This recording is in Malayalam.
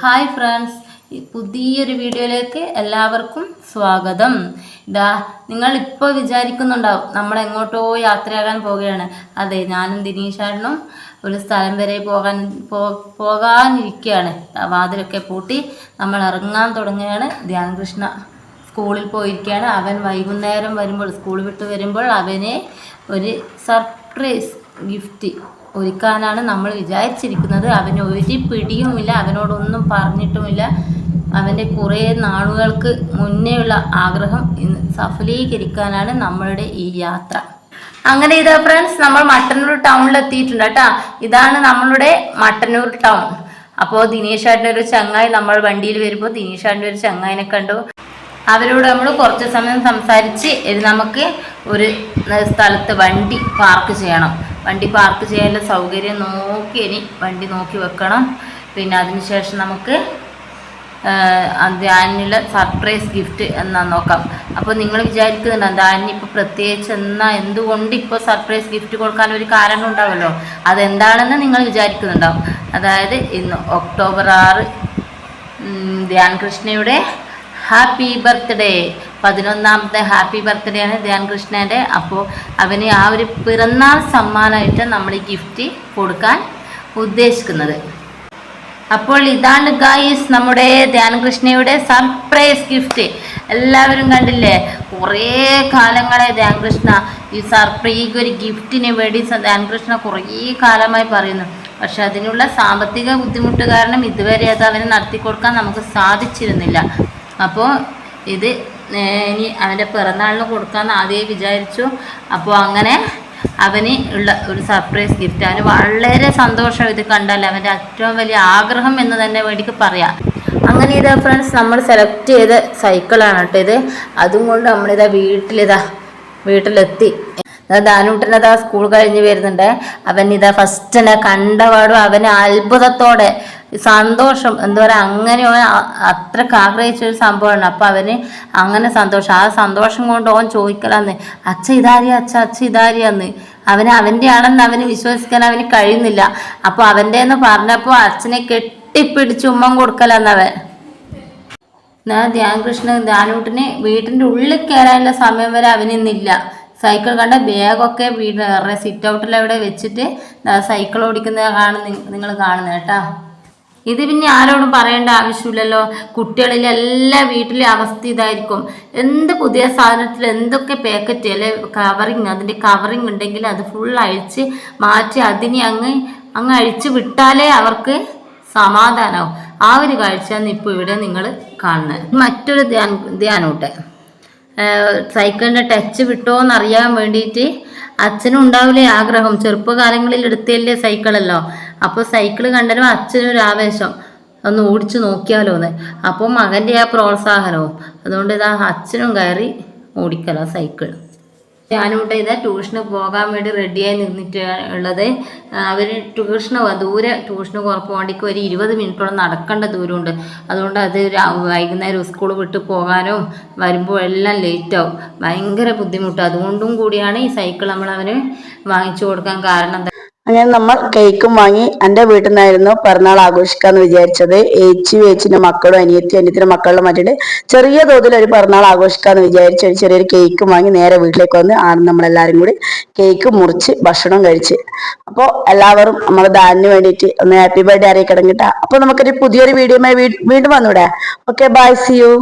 Hi friends. പുതിയൊരു വീഡിയോയിലേക്ക് എല്ലാവർക്കും സ്വാഗതം. ഇതാ നിങ്ങൾ ഇപ്പോൾ വിചാരിക്കുന്നുണ്ടാവും നമ്മൾ എങ്ങോട്ടോ യാത്രയാകാൻ പോവുകയാണ്. അതെ ഞാനും ദിനീഷാടനും ഒരു സ്ഥലം വരെ പോകാൻ പോകാനിരിക്കുകയാണ്. വാതിലൊക്കെ പൂട്ടി നമ്മൾ ഇറങ്ങാൻ തുടങ്ങുകയാണ്. ധ്യാനകൃഷ്ണ സ്കൂളിൽ പോയിരിക്കുകയാണ്. അവൻ വൈകുന്നേരം വരുമ്പോൾ സ്കൂൾ വിട്ട് വരുമ്പോൾ അവനെ ഒരു സർപ്രൈസ് ഗിഫ്റ്റ് ഒരുക്കാനാണ് നമ്മൾ വിചാരിച്ചിരിക്കുന്നത്. അവന് ഒരു പിടിയുമില്ല അവനോടൊന്നും പറഞ്ഞിട്ടുമില്ല. അവന്റെ കുറേ നാളുകൾക്ക് മുന്നേയുള്ള ആഗ്രഹം ഇന്ന് സഫലീകരിക്കാനാണ് നമ്മളുടെ ഈ യാത്ര. അങ്ങനെ ഇതാ ഫ്രണ്ട്സ് നമ്മൾ മട്ടന്നൂർ ടൗണിൽ എത്തിയിട്ടുണ്ട് കേട്ടാ. ഇതാണ് നമ്മളുടെ മട്ടന്നൂർ ടൗൺ അപ്പോൾ ദിനേശാട്ടിന്റെ ഒരു ചങ്ങായി നമ്മൾ വണ്ടിയിൽ വരുമ്പോൾ ദിനേശാട്ടിന്റെ ഒരു ചങ്ങായിനെ കണ്ടു. അവരോട് നമ്മൾ കുറച്ച് സമയം സംസാരിച്ച് നമുക്ക് ഒരു സ്ഥലത്ത് വണ്ടി പാർക്ക് ചെയ്യണം. വണ്ടി പാർക്ക് ചെയ്യാനുള്ള സൗകര്യം നോക്കി ഇനി വണ്ടി നോക്കി വെക്കണം. പിന്നെ അതിനുശേഷം നമുക്ക് ധ്യാനിനുള്ള സർപ്രൈസ് ഗിഫ്റ്റ് എന്നാ നോക്കാം. അപ്പോൾ നിങ്ങൾ വിചാരിക്കുന്നുണ്ടോ ധ്യാനിന് ഇപ്പോൾ പ്രത്യേകിച്ച് എന്നാ എന്തുകൊണ്ട് ഇപ്പോൾ സർപ്രൈസ് ഗിഫ്റ്റ് കൊടുക്കാൻ ഒരു കാരണം ഉണ്ടാവുമല്ലോ അതെന്താണെന്ന് നിങ്ങൾ വിചാരിക്കുന്നുണ്ടാവും അതായത് ഇന്ന് ഒക്ടോബർ ആറ് ധ്യാൻ കൃഷ്ണയുടെ ഹാപ്പി ബർത്ത്ഡേ പതിനൊന്നാമത്തെ ഹാപ്പി ബർത്ത്ഡേ ആണ് ധ്യാൻ കൃഷ്ണന്റെ അപ്പോൾ അവന് ആ ഒരു പിറന്നാൾ സമ്മാനമായിട്ട് നമ്മൾ ഈ ഗിഫ്റ്റ് കൊടുക്കാൻ ഉദ്ദേശിക്കുന്നത്. അപ്പോൾ ഇതാണ് ഗായ്സ് നമ്മുടെ ധ്യാനകൃഷ്ണയുടെ സർപ്രൈസ് ഗിഫ്റ്റ് എല്ലാവരും കണ്ടില്ലേ? കുറേ കാലങ്ങളെ ധ്യാനകൃഷ്ണ ഈ സർപ്രൈസ് ഒരു ഗിഫ്റ്റിന് വേണ്ടി ധ്യാനകൃഷ്ണ കുറേ കാലമായി പറയുന്നു. പക്ഷെ അതിനുള്ള സാമ്പത്തിക ബുദ്ധിമുട്ട് കാരണം ഇതുവരെ അത് അവന് നടത്തി കൊടുക്കാൻ നമുക്ക് സാധിച്ചിരുന്നില്ല. അപ്പോൾ ഇത് ഇനി അവന്റെ പിറന്നാളിന് കൊടുക്കാമെന്ന് ആദ്യമേ വിചാരിച്ചു. അപ്പോൾ അങ്ങനെ അവന് ഉള്ള ഒരു സർപ്രൈസ് ഗിഫ്റ്റ് അവന് വളരെ സന്തോഷം ഇത് കണ്ടാൽ അവന്റെ ഏറ്റവും വലിയ ആഗ്രഹം എന്ന് തന്നെ വേണ്ടിക്ക് പറയാം. അങ്ങനെ ഇതാ ഫ്രണ്ട്സ് നമ്മൾ സെലക്ട് ചെയ്ത സൈക്കിളാണ് കേട്ടോ ഇത്. അതും കൊണ്ട് നമ്മളിതാ വീട്ടിലിതാ വീട്ടിലെത്തി. ദാനൂട്ടനതാ സ്കൂൾ കഴിഞ്ഞ് വരുന്നുണ്ട്. അവൻ ഇതാ ഫസ്റ്റ് തന്നെ കണ്ടപാടും അവന് അത്ഭുതത്തോടെ സന്തോഷം. എന്താ പറയുക അങ്ങനെ അത്രയ്ക്ക് ആഗ്രഹിച്ച ഒരു സംഭവമാണ്. അപ്പം അവന് അങ്ങനെ സന്തോഷം. ആ സന്തോഷം കൊണ്ട് ഓൻ ചോദിക്കലാന്ന് അച്ഛ ഇതാരിയ? അച്ഛ അച്ഛ ഇതാരിയാന്ന്? അവന് അവന്റെ ആണെന്ന് അവന് വിശ്വസിക്കാൻ അവന് കഴിയുന്നില്ല. അപ്പോൾ അവന്റെ എന്ന് പറഞ്ഞപ്പോൾ അച്ഛനെ കെട്ടിപ്പിടിച്ച് ഉമ്മം കൊടുക്കലെന്നവൻ ധ്യാൻ കൃഷ്ണൻ ധ്യാനൂട്ടിന് വീട്ടിന്റെ ഉള്ളിൽ കയറാനുള്ള സമയം വരെ അവനിന്നില്ല സൈക്കിൾ കണ്ട ബാഗൊക്കെ വീട് സിറ്റ് ഔട്ടിൽ അവിടെ വെച്ചിട്ട് സൈക്കിൾ ഓടിക്കുന്നത് കാണുന്ന നിങ്ങൾ കാണുന്നത് കേട്ടാ. ഇത് പിന്നെ ആരോടും പറയേണ്ട ആവശ്യമില്ലല്ലോ. കുട്ടികളിലെ എല്ലാ വീട്ടിലെ അവസ്ഥ ഇതായിരിക്കും. എന്ത് പുതിയ സാധനത്തിൽ എന്തൊക്കെ പാക്കറ്റ് അല്ലെ കവറിങ് അതിന്റെ കവറിങ് ഉണ്ടെങ്കിൽ അത് ഫുൾ അഴിച്ച് മാറ്റി അതിനെ അങ്ങ് അങ്ങ് അഴിച്ച് വിട്ടാലേ അവർക്ക് സമാധാനമാവും ആ ഒരു കാഴ്ചയാണ് ഇപ്പോൾ ഇവിടെ നിങ്ങൾ കാണുന്നത്. മറ്റൊരു ധ്യാൻ ധ്യാനോട്ടെ സൈക്കിളിന്റെ ടച്ച് വിട്ടോ എന്നറിയാൻ വേണ്ടിയിട്ട് അച്ഛനും ഉണ്ടാവില്ലേ ആഗ്രഹം? ചെറുപ്പകാലങ്ങളിൽ എടുത്തല്ലേ സൈക്കിളല്ലോ? അപ്പോൾ സൈക്കിൾ അച്ഛനും ഒരു ആവേശം. ഒന്ന് ഓടിച്ചു നോക്കിയാലോ എന്ന് അപ്പോൾ മകന്റെ ആ പ്രോത്സാഹനവും. അതുകൊണ്ട് ഇതാ അച്ഛനും കയറി ഓടിക്കലോ സൈക്കിൾ ഞാനിവിടെ ഇതാ ട്യൂഷന് പോകാൻ വേണ്ടി റെഡിയായി നിന്നിട്ട് ഉള്ളത്. അവർ ട്യൂഷന് ദൂരെ ട്യൂഷന് കുറപ്പ് വേണ്ടിക്ക് ഒരു ഇരുപത് മിനിറ്റോളം നടക്കേണ്ട ദൂരമുണ്ട്. അതുകൊണ്ട് അത് വൈകുന്നേരം സ്കൂൾ വിട്ട് പോകാനും വരുമ്പോൾ എല്ലാം ലേറ്റാവും. ഭയങ്കര ബുദ്ധിമുട്ട്. അതുകൊണ്ടും കൂടിയാണ് ഈ സൈക്കിൾ നമ്മൾ അവന് വാങ്ങിച്ചു കൊടുക്കാൻ കാരണം അങ്ങനെ നമ്മൾ കേക്കും വാങ്ങി എന്റെ വീട്ടിൽ നിന്നായിരുന്നു പിറന്നാൾ ആഘോഷിക്കാന്ന് വിചാരിച്ചത്. ഏച്ചി ഏച്ചിന്റെ മക്കളും അനിയത്തി അനിയത്തിന്റെ മക്കളും മറ്റിട്ട് ചെറിയ തോതിൽ ഒരു പിറന്നാൾ ആഘോഷിക്കാന്ന് വിചാരിച്ച് ഒരു ചെറിയൊരു കേക്കും വാങ്ങി നേരെ വീട്ടിലേക്ക് വന്ന് ആണ് നമ്മളെല്ലാവരും കൂടി കേക്ക് മുറിച്ച് ഭക്ഷണം കഴിച്ച്. അപ്പോൾ എല്ലാവരും നമ്മൾ ദാനിന് വേണ്ടിയിട്ട് ഒന്ന് ഹാപ്പി ബർത്ത്ഡേ അറിയിക്കണം കേട്ടോ. അപ്പോൾ നമുക്കൊരു പുതിയൊരു വീഡിയോ വീണ്ടും വന്നൂടെ. Okay bye see you